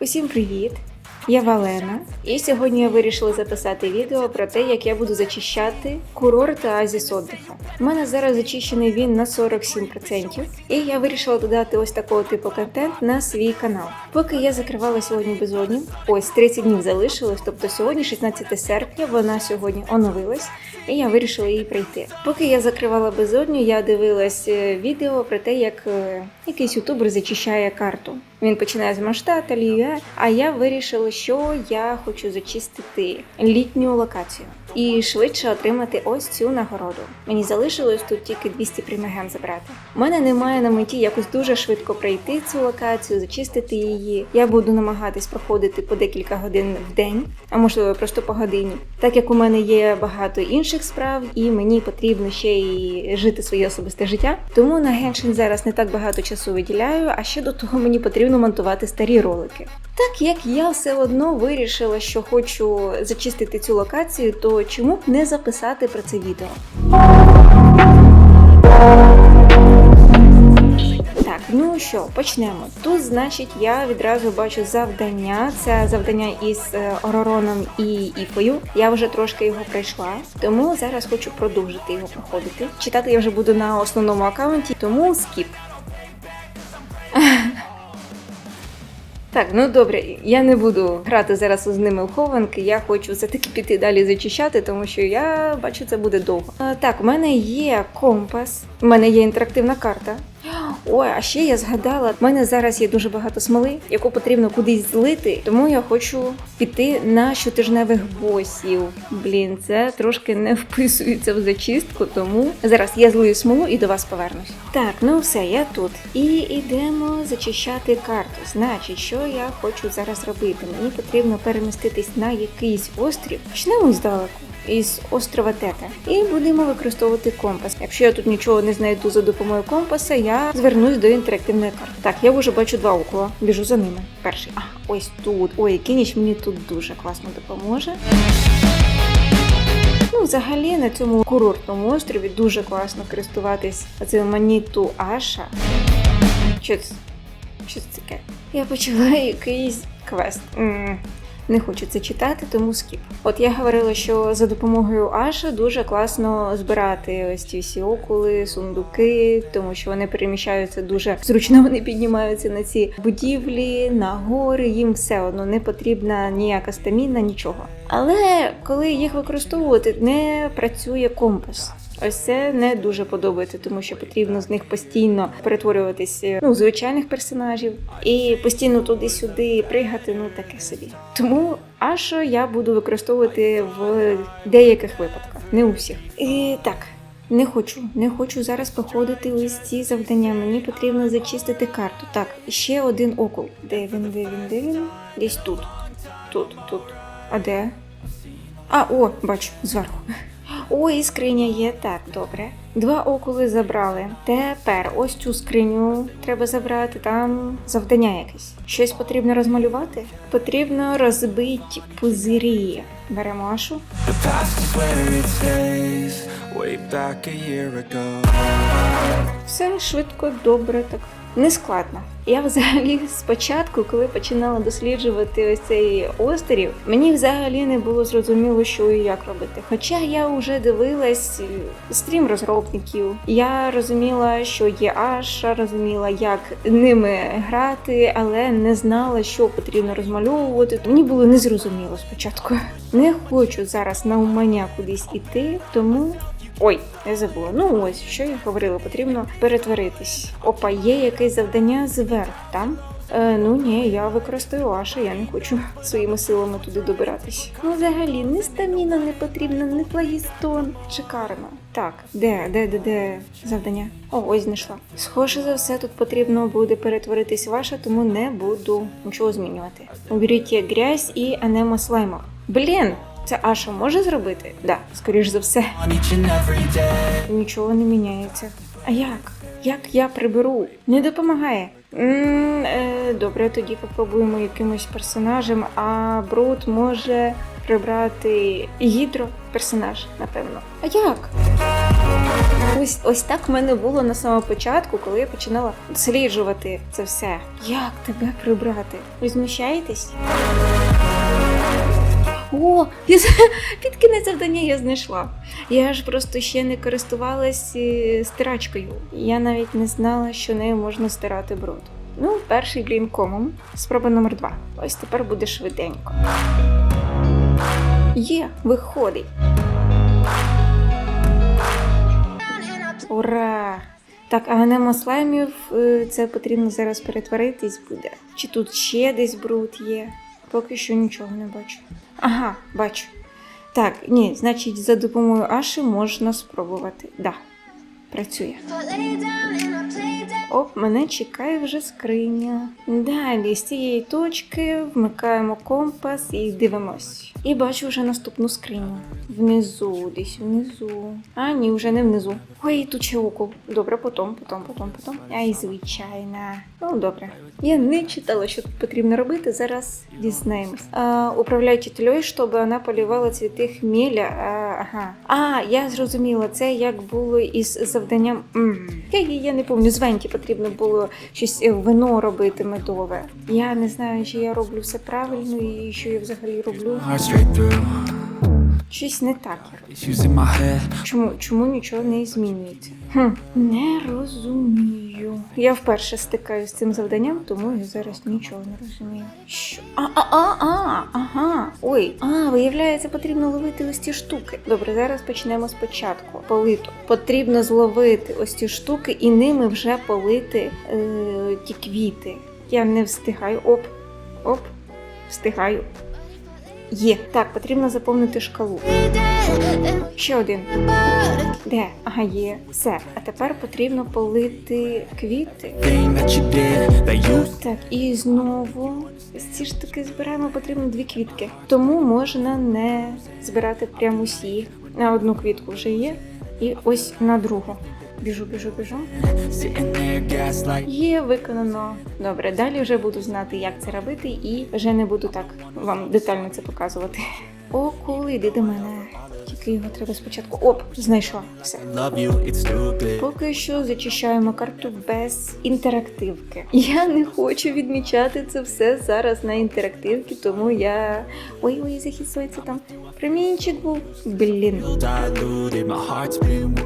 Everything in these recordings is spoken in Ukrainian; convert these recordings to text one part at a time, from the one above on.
Усім привіт! Я Валена, і сьогодні я вирішила записати відео про те, як я буду зачищати курорт Оазіс отдиха. У мене зараз зачищений він на 47%, і я вирішила додати ось такого типу контент на свій канал. Поки я закривала сьогодні безодню, ось 30 днів залишилось, тобто сьогодні, 16 серпня, вона сьогодні оновилась, і я вирішила її пройти. Поки я закривала безодню, я дивилась е, відео про те, як е, якийсь ютубер зачищає карту. Він починає з Маштата, Ліюе, а я вирішила, що я хочу зачистити літню локацію і швидше отримати ось цю нагороду. Мені залишилось тут тільки 200 примеген забрати. У мене немає на меті якось дуже швидко пройти цю локацію, зачистити її. Я буду намагатись проходити по декілька годин в день, а можливо просто по годині. Так як у мене є багато інших справ, і мені потрібно ще й жити своє особисте життя. Тому на Геншин зараз не так багато часу виділяю, а ще до того мені потрібно монтувати старі ролики. Так як я все одно вирішила, що хочу зачистити цю локацію, то чому б не записати про це відео? Так, ну що, почнемо. Тут, значить, я відразу бачу завдання. Це завдання із е, Оророном і Іфою. Я вже трошки його пройшла, тому зараз хочу продовжити його проходити. Читати я вже буду на основному аккаунті, тому скіп. Так, ну добре, я не буду грати зараз з ними в хованки. Я хочу все-таки піти далі зачищати, тому що я бачу, це буде довго. Так, у мене є компас, у мене є інтерактивна карта. Ой, а ще я згадала, в мене зараз є дуже багато смоли, яку потрібно кудись злити, тому я хочу піти на щотижневих босів. Блін, це трошки не вписується в зачистку, тому зараз я злию смолу і до вас повернусь. Так, ну все, я тут. І йдемо зачищати карту. Значить, що я хочу зараз робити? Мені потрібно переміститись на якийсь острів. Почнемо здалеку. Із острова Тета, і будемо використовувати компас. Якщо я тут нічого не знайду за допомогою компаса, я звернусь до інтерактивної карти. Так, я вже бачу два окола. Біжу за ними. Перший. А, ось тут. Ой, кініч мені тут дуже класно допоможе. Ну, взагалі на цьому курортному острові дуже класно користуватись цим маніту Аша. Що це? Що це таке? Я почала якийсь квест. Не хочу це читати, тому скіп. От я говорила, що за допомогою Аша дуже класно збирати ось ці всі окули, сундуки, тому що вони переміщаються дуже зручно. Вони піднімаються на ці будівлі, на гори. Їм все одно не потрібна ніяка стаміна, нічого. Але коли їх використовувати, не працює компас. Ось це не дуже подобається, тому що потрібно з них постійно перетворюватись ну, в звичайних персонажів і постійно туди-сюди пригати, ну таке собі. Тому Ашо я буду використовувати в деяких випадках, не у всіх. І так. Не хочу, не хочу зараз проходити ось ці завдання. Мені потрібно зачистити карту. Так, ще один окул. Де він, де він, де він? Десь тут. Тут, тут. А де? А, о, бачу, зверху. О, і скриня є. Так, добре. Два окули забрали. Тепер ось цю скриню треба забрати. Там завдання якесь. Щось потрібно розмалювати? Потрібно розбити пузирі. Беремо ашу. Все швидко, добре, так не складно. Я взагалі спочатку, коли починала досліджувати ось цей острів, мені взагалі не було зрозуміло, що і як робити. Хоча я вже дивилась е, стрім розробників, я розуміла, що є Аша, розуміла, як ними грати, але не знала, що потрібно розмальовувати. Мені було незрозуміло спочатку. Не хочу зараз на умання кудись іти, тому Ой, я забула. Ну ось, що я говорила, потрібно перетворитись. Опа, є якесь завдання зверху там. Е, ну ні, я використаю Аша, я не хочу своїми силами туди добиратись. Ну, взагалі, ні стаміна не потрібна, ні флагістон. Шикарно. Так, де, де, де, де завдання? О, ось знайшла. Схоже за все, тут потрібно буде перетворитись в Аша, тому не буду нічого змінювати. Уберіть грязь і анемо слаймов. Блін, це Аша може зробити? Да, скоріш за все. Нічого не міняється. А як? Як я приберу? Не допомагає. м е, добре, тоді попробуємо якимось персонажем, а Брут може прибрати гідро персонаж, напевно. А як? Ось ось так в мене було на самому початку, коли я починала досліджувати це все. Як тебе прибрати? Ви знущаєтесь? О, я завдання я знайшла. Я ж просто ще не користувалась е, стирачкою. Я навіть не знала, що нею можна стирати бруд. Ну, перший блін комом. Спроба номер два. Ось тепер буде швиденько. Є, виходить. Ура! Так, а нема слаймів, е, це потрібно зараз перетворитись буде. Чи тут ще десь бруд є? Поки що нічого не бачу. Ага, бачу. Так, ні, значить, за допомогою Аші можна спробувати. Да, працює. Оп, мене чекає вже скриня. Далі з цієї точки вмикаємо компас і дивимось. І бачу вже наступну скриню. Внизу, десь внизу. А, ні, вже не внизу. Ой, тут ще укол. Добре, потом, потом, потом, потом. Ай, звичайно. Ну, добре. Я не читала, що тут потрібно робити. Зараз дізнаємось. Управляйте тлей, щоб вона полівала цвіти хмеля. А, ага. А, я зрозуміла, це як було із завданням. Я, я, не пам'ятаю, з Венті потрібно було щось е, вино робити медове. Я не знаю, чи я роблю все правильно і що я взагалі роблю. Щось не так. Чому, чому нічого не змінюється? Хм, не розумію. Я вперше стикаюся з цим завданням, тому я зараз нічого не розумію. Що? А, а, а, а, ага. Ой, а, виявляється, потрібно ловити ось ці штуки. Добре, зараз почнемо спочатку. Политу. Потрібно зловити ось ці штуки і ними вже полити е, ті квіти. Я не встигаю. Оп, оп, встигаю. Є. Так, потрібно заповнити шкалу. Ще один. Де? Ага, є. Все. А тепер потрібно полити квіти. Так, і знову ці штуки збираємо, потрібно дві квітки. Тому можна не збирати прямо усі. На одну квітку вже є. І ось на другу. Біжу, біжу, біжу. Є виконано. Добре, далі вже буду знати, як це робити, і вже не буду так вам детально це показувати. О, коли йди до мене. Тільки його треба спочатку. Оп, знайшла. Все. Поки що зачищаємо карту без інтерактивки. Я не хочу відмічати це все зараз на інтерактивці, тому я. Ой, ой, сонця там. Промінчик був. Блін.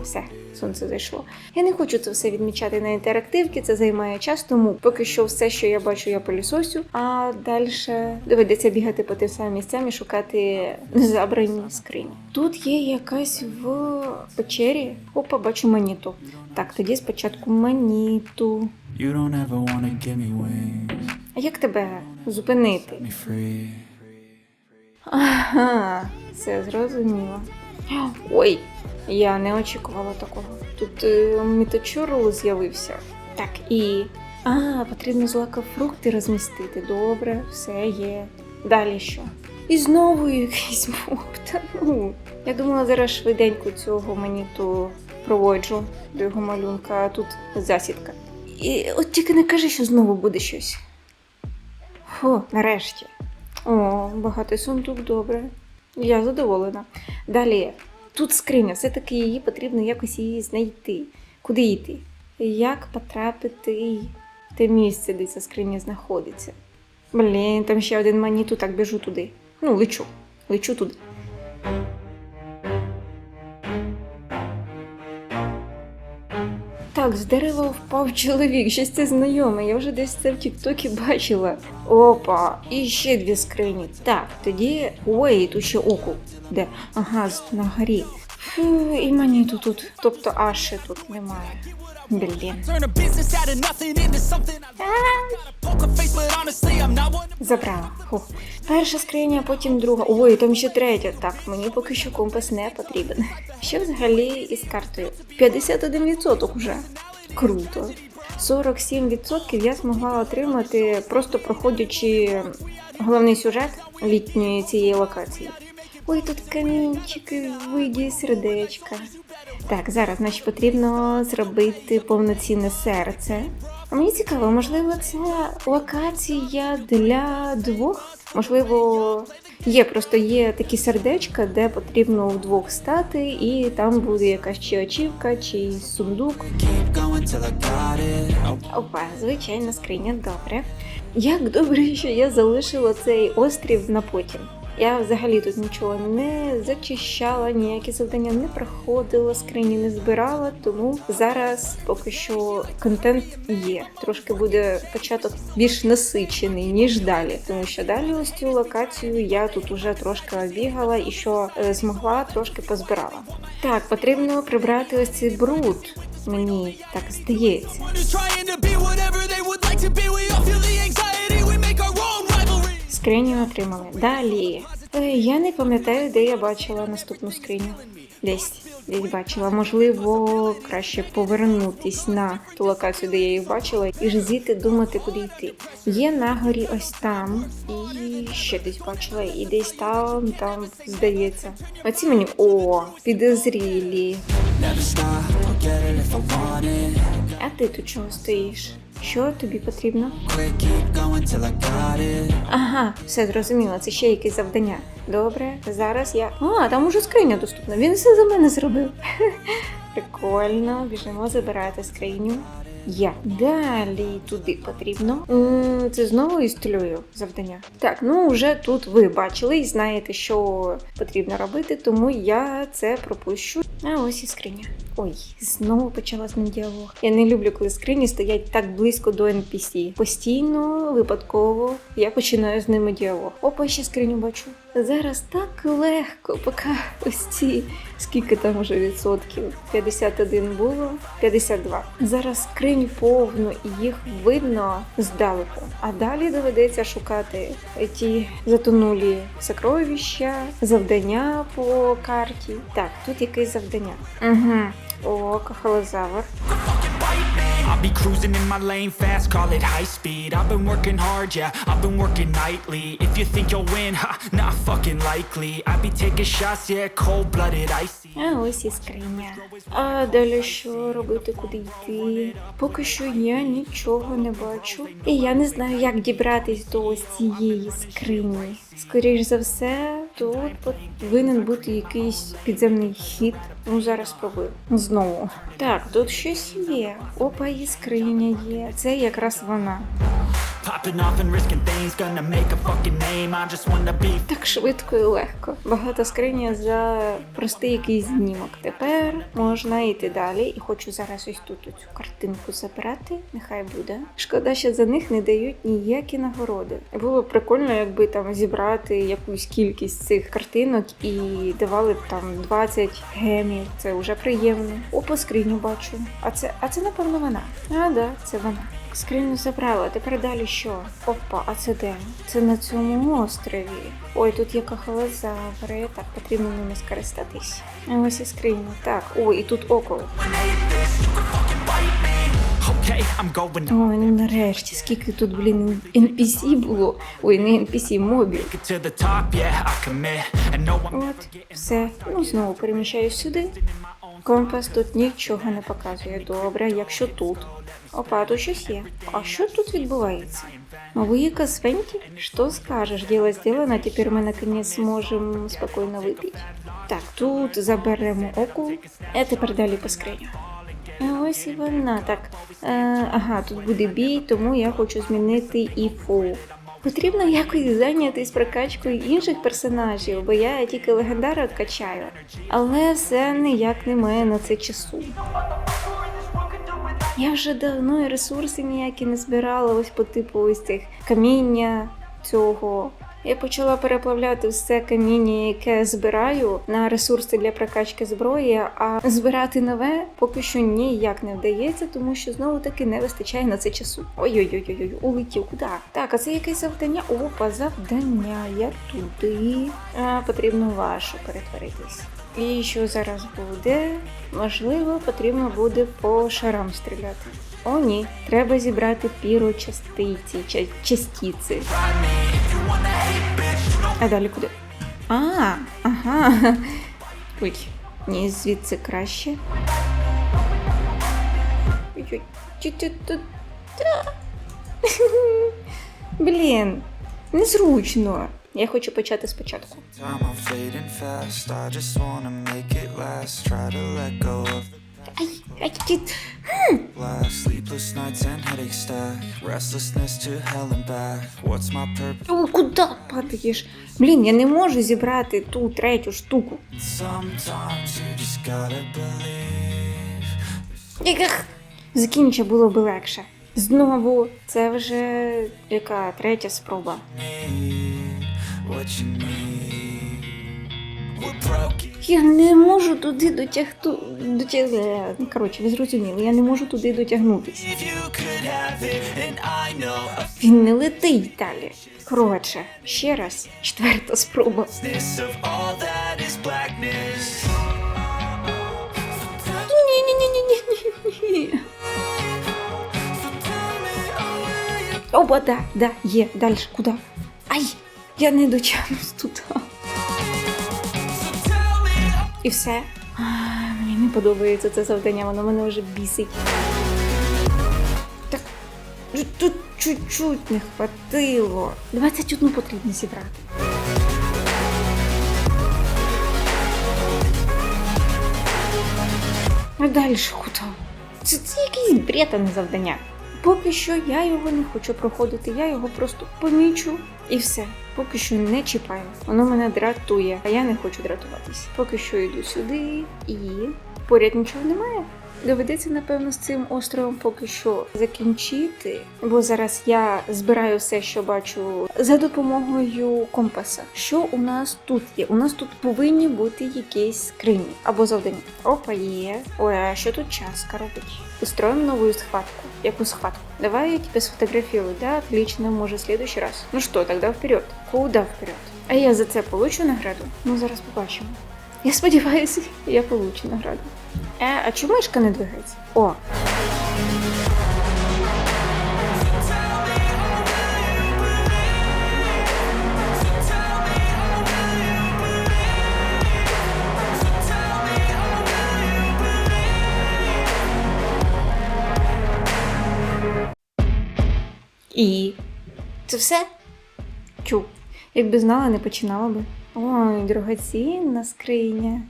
Все, сонце зайшло. Я не хочу це все відмічати на інтерактивці, це займає час, тому поки що все, що я бачу, я пилісосю, а далі доведеться бігати по тим самим місцям і шукати незабрані скрині. Тут є якась в печері. Опа, бачу маніту. Так, тоді спочатку маніту. You don't ever wanna give me wings, А як тебе зупинити? Ага, все зрозуміло. Ой, я не очікувала такого. Тут е, міточурл з'явився. Так, і. А, потрібно злакофрукти розмістити. Добре, все є. Далі що? І знову якийсь був. Ну. Я думала, зараз швиденько цього маніту проводжу до його малюнка, а тут засідка. І от тільки не кажи, що знову буде щось. Фу, нарешті. О, багатий сундук, добре. Я задоволена. Далі, тут скриня, все-таки її потрібно якось її знайти. Куди йти? Як потрапити в те місце, де ця скриня знаходиться? Блін, там ще один маніту, так біжу туди. Ну, лечу. Лечу туди. Так, з дерева впав чоловік, щось це знайоме. Я вже десь це в Тіктокі бачила. Опа, і ще дві скрині. Так, тоді. Ой, тут ще оку. Де? Ага, на горі. Фу, і маніту тут. тут. Тобто Аші тут немає. Блін. Забрала. Фух. Перша скриня, потім друга. Ой, там ще третя. Так, мені поки що компас не потрібен. Що взагалі із картою? 51% уже. Круто. 47% я змогла отримати, просто проходячи головний сюжет літньої цієї локації. Ой, тут камінчики виді сердечка. Так, зараз значить, потрібно зробити повноцінне серце. А мені цікаво, можливо, це локація для двох? Можливо, є просто є такі сердечка, де потрібно вдвох стати, і там буде якась чи очівка, чи сундук. Опа, звичайно, скриня, добре. Як добре, що я залишила цей острів на потім. Я взагалі тут нічого не зачищала, ніякі завдання не проходила, скрині не збирала, тому зараз поки що контент є. Трошки буде початок більш насичений, ніж далі. Тому що далі ось цю локацію я тут уже трошки обігала і що е, змогла, трошки позбирала. Так, потрібно прибрати ось цей бруд. Мені так здається. Скриню отримали. Далі. Е, Я не пам'ятаю, де я бачила наступну скриню. Десь. Десь бачила. Можливо, краще повернутись на ту локацію, де я їх бачила, і ж звідти думати, куди йти. Є на горі ось там, і ще десь бачила, і десь там, там, здається. Оці мені о, підозрілі. А ти тут чого стоїш? Що тобі потрібно? Ага, все зрозуміло, це ще якесь завдання. Добре, зараз я. А, там уже скриня доступна. Він все за мене зробив. Прикольно, біжимо забирати скриню. Я далі туди потрібно. Це знову із завдання. Так, ну вже тут ви бачили і знаєте, що потрібно робити, тому я це пропущу. А ось і скриня. Ой, знову почалась мій діалог. Я не люблю, коли скрині стоять так близько до NPC. Постійно, випадково я починаю з ними діалог. Опа, ще скриню бачу. Зараз так легко, поки ось ці скільки там уже відсотків? 51 було, 52. Зараз скринь повно і їх видно здалеку. А далі доведеться шукати ті затонулі сокровища, завдання по карті. Так, тут якесь завдання. Угу. О, кахалозавр. I'll be cruising in my lane fast, call it high speed. I've been working hard, yeah, I've been working nightly. If you think you'll win, ha, not fucking likely. I be taking shots, yeah, cold blooded, icy. А ось і скриня. А далі що робити, куди йти? Поки що я нічого не бачу. І я не знаю, як дібратись до ось цієї скрині. Скоріш за все, тут повинен бути якийсь підземний хід. Ну зараз спробую. Знову. Так, тут щось є. Опа, і скриня є. Це якраз вона. Так швидко і легко. Багато скриня за простий якийсь знімок. Тепер можна йти далі, і хочу зараз ось тут цю картинку забрати. Нехай буде. Шкода, що за них не дають ніякі нагороди. Було б прикольно, якби там зібрати якусь кількість цих картинок і давали б там 20 гемів. Це вже приємно. Опа, скриню бачу. А це, а це напевно вона. А, да, це вона. Скриню забрала, тепер далі що? Опа, а це де? Це на цьому острові. Ой, тут є кахалозаври, так потрібно ними скористатись. А ось і скриня. Так, ой, і тут око. Ой, ну нарешті, скільки тут, блін, NPC було. Ой, не NPC, I'm От, все. Ну, знову переміщаюсь сюди. Компас тут нічого не показує. Добре, якщо тут. Опа, тут щось є. А що тут відбувається? Новые Свенти? Что скажешь? Дело сделано, теперь мы наконец сможем спокойно выпить. Так, тут заберемо оку. А тепер далі по скриню. А ось і вона. Так. Е, ага, тут буде бій, тому я хочу змінити іфу. Потрібно якось зайнятись прокачкою інших персонажів, бо я тільки легендарок качаю. Але все ніяк немає на це часу. Я вже давно і ресурси ніякі не збирала, ось по типу ось цих каміння цього. Я почала переплавляти все каміння, яке збираю на ресурси для прокачки зброї, а збирати нове поки що ніяк не вдається, тому що знову таки не вистачає на це часу. Ой-ой-ой, улетів куди? Так, а це якесь завдання? Опа, завдання. Я туди. А, потрібно вашу перетворитись. І що зараз буде? Можливо, потрібно буде по шарам стріляти. О, ні, треба зібрати пірочастиці, ча- частиці. А далі куди? А, ага. Ой, ні, звідси краще. Блін, незручно. Я хочу почати спочатку. Ай, ай, purpose? О, куди падаєш? Блін, я не можу зібрати ту третю штуку. Яких? Закінче було би легше. Знову, це вже яка третя спроба. Я не можу туди дотягти. Дотяг... Коротше, ви зрозуміли, я не можу туди дотягнутися. Він не летить далі. Коротше, ще раз, четверта спроба. Оба, да, да, є. Далі, куди? Ай, я не дотягнусь туди. І все. Мені не подобається це завдання, воно мене вже бісить. Так, ну, тут чуть-чуть не хватило. 21 потрібно зібрати. А далі куди? Це, це якийсь бред, а не завдання. Поки що я його не хочу проходити, я його просто помічу і все. Поки що не чіпаю. Воно мене дратує, а я не хочу дратуватись. Поки що йду сюди і поряд нічого немає. Доведеться, напевно, з цим островом поки що закінчити, бо зараз я збираю все, що бачу, за допомогою компаса. Що у нас тут є? У нас тут повинні бути якісь скрині або завдання. Опа, є. Ой, а що тут часка робить? Устроим новую схватку. Яку схватку? Давай я тебе сфотографирую, да? Отлично, может, в раз. Ну что, тогда вперед. Куда вперед? А я за це получу награду? Ну, зараз побачимо. Я сподіваюся, я получу награду. Е, а чому мишка не двигається? О. І це все? Чу. Якби знала, не починала би. Ой, дорогоцінна скриня.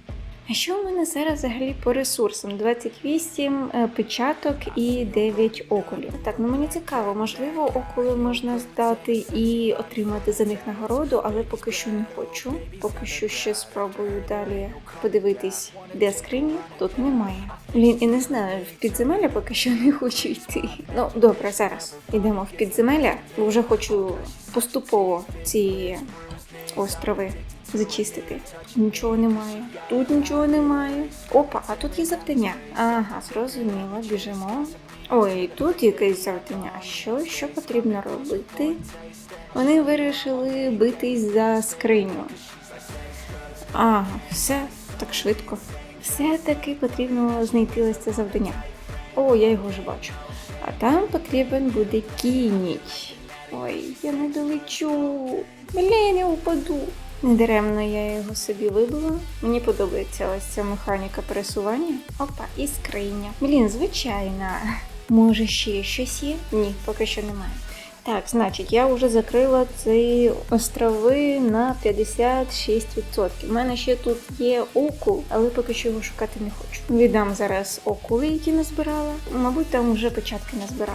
А що в мене зараз взагалі по ресурсам? 28 е, печаток і 9 окулів. Так, ну мені цікаво, можливо, окули можна здати і отримати за них нагороду, але поки що не хочу. Поки що ще спробую далі подивитись, де скрині. Тут немає. Блін, і не знаю, в підземелля поки що не хочу йти. Ну, добре, зараз йдемо в підземелля, бо вже хочу поступово ці острови зачистити. Нічого немає. Тут нічого немає. Опа, а тут є завдання. Ага, зрозуміло, біжимо. Ой, тут якесь завдання. Що? Що потрібно робити? Вони вирішили битись за скриню. Ага, все так швидко. Все-таки потрібно знайти ось це завдання. О, я його вже бачу. А там потрібен буде кініч. Ой, я не долечу. Блін, я упаду. Недаремно я його собі вибила. Мені подобається ось ця механіка пересування. Опа, і скриня. Блін, звичайна. Може ще щось є? Ні, поки що немає. Так, значить, я вже закрила ці острови на 56%. У мене ще тут є окул, але поки що його шукати не хочу. Віддам зараз окули, які назбирала. Мабуть, там вже початки her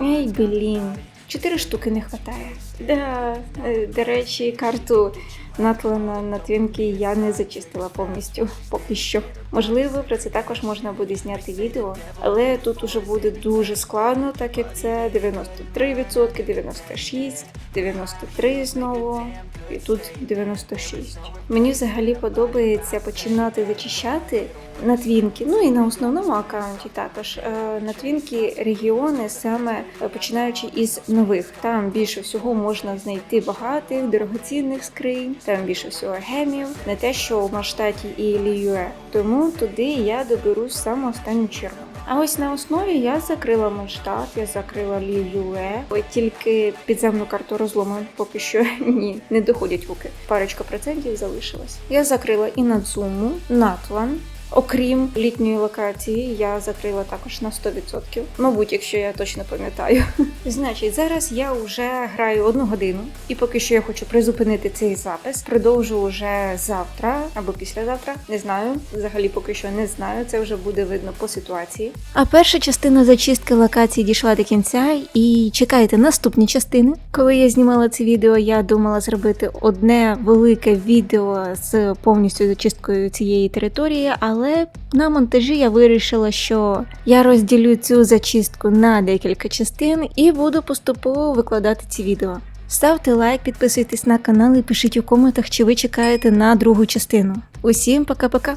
Ей, блін, чотири штуки не вистачає. Да, е, до речі, карту Натлана на твінки я не зачистила повністю поки що. Можливо, про це також можна буде зняти відео, але тут уже буде дуже складно, так як це 93%, 96, 93 знову, і тут 96. Мені взагалі подобається починати зачищати на твінки, ну і на основному аккаунті також. Е, На твінки регіони саме е, починаючи із нових. Там більше всього можна знайти багатих, дорогоцінних скринь, там більше всього гемів, не те, що в Маштаті і Ліюе. Тому туди я доберусь в саму останню чергу. А ось на основі я закрила масштаб, я закрила Ліюе. Тільки підземну карту розлому поки що ні, не доходять руки. Парочка процентів залишилась. Я закрила і Надзуму, Натлан, Окрім літньої локації, я закрила також на 100%. Мабуть, якщо я точно пам'ятаю. Значить, зараз я вже граю одну годину, і поки що я хочу призупинити цей запис. Продовжу вже завтра або післязавтра. Не знаю. Взагалі поки що не знаю. Це вже буде видно по ситуації. А перша частина зачистки локації дійшла до кінця, і чекайте наступні частини. Коли я знімала це відео, я думала зробити одне велике відео з повністю зачисткою цієї території, але на монтажі я вирішила, що я розділю цю зачистку на декілька частин і буду поступово викладати ці відео. Ставте лайк, підписуйтесь на канал і пишіть у коментах, чи ви чекаєте на другу частину. Усім пока-пока!